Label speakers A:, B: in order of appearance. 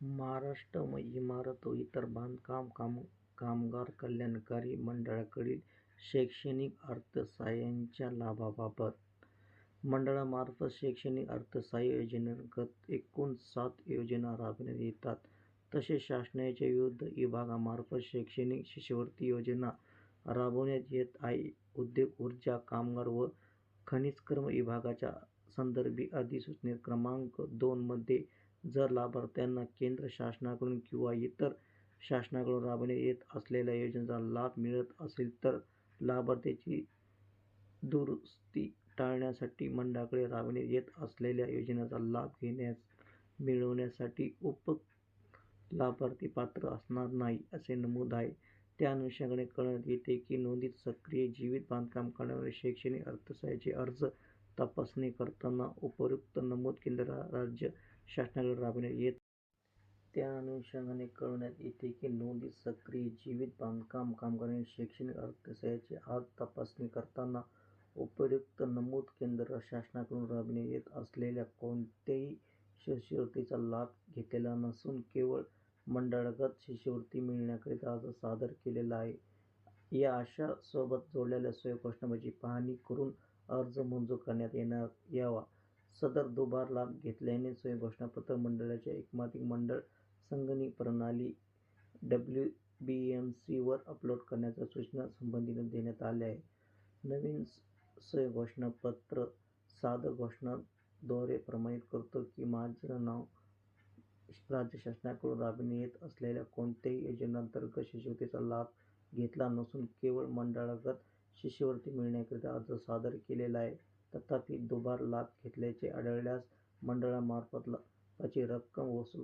A: महाराष्ट्र इमारत व इतर बांधकाम कामगार कल्याणकारी मंडळाकडील शैक्षणिक अर्थसहाय्याच्या लाभाबाबत. मंडळामार्फत शैक्षणिक अर्थसहाय्य योजनेअंतर्गत एकूण सात योजना राबविण्यात येतात. तसेच शासनाच्या विविध विभागांमार्फत शैक्षणिक शिष्यवृत्ती योजना राबविण्यात येत आहे. उद्योग, ऊर्जा, कामगार व खनिजकर्म विभागाच्या संदर्भी अधिसूचना क्रमांक. दोन मध्ये जर लाभार्थ्यांना केंद्र शासनाकडून किंवा इतर शासनाकडून राबविण्यात येत असलेल्या योजनांचा लाभ मिळत असेल तर लाभार्थ्याची दुरुस्ती टाळण्यासाठी मंडळाकडे राबविण्यात येत असलेल्या योजनांचा लाभ मिळविण्यासाठी उप लाभार्थी पात्र असणार नाही, असे नमूद आहे. त्या अनुषंगाने कळण्यात येते की नोंदीत सक्रिय जीवित बांधकाम कामगारांकडे शैक्षणिक अर्थसहाय्याचे अर्ज तपासणी करताना उपर्युक्त नमूद केंद्र राज्य शासनाकडे राबविण्यात येत. त्या अनुषंगाने कळवण्यात येते की नोंदित सक्रिय जीवित बांधकाम कामगारांनी शैक्षणिक अर्थसहाय्याचे अर्ज तपासणी करताना उपर्युक्त नमूद केंद्र शासनाकडून राबविण्यात येत असलेल्या कोणत्याही शिष्यवृत्तीचा लाभ घेतलेला नसून केवळ मंडळागत शिष्यवृत्ती मिळण्याकरिता अर्ज सादर केलेला आहे. या आशासोबत जोडलेल्या सोय पाहणी करून अर्ज मंजूर करण्यात यावा. सदर दुबार लाभ घेतल्याने स्वयंघोषणापत्र मंडळाच्या एकात्मिक मंडळ संगणक प्रणाली डब्ल्यूबीएमसी वर अपलोड करण्याच्या सूचना संबंधितांना देण्यात आल्या आहेत. नवीन सोय घोषणापत्र घोषणाद्वारे प्रमाणित करतो की माझं नाव राज्य शासनाकडून राबविण्यात येत असलेल्या कोणत्याही योजनेअंतर्गत शिष्यवृत्तीचा लाभ घेतला नसून केवळ मंडळागत शिष्यवृत्ती मिळण्याकरिता अर्ज सादर केलेला आहे. तथापि दुबार लाभ घेतल्याचे आढळल्यास मंडळामार्फत लाभाची रक्कम वसूल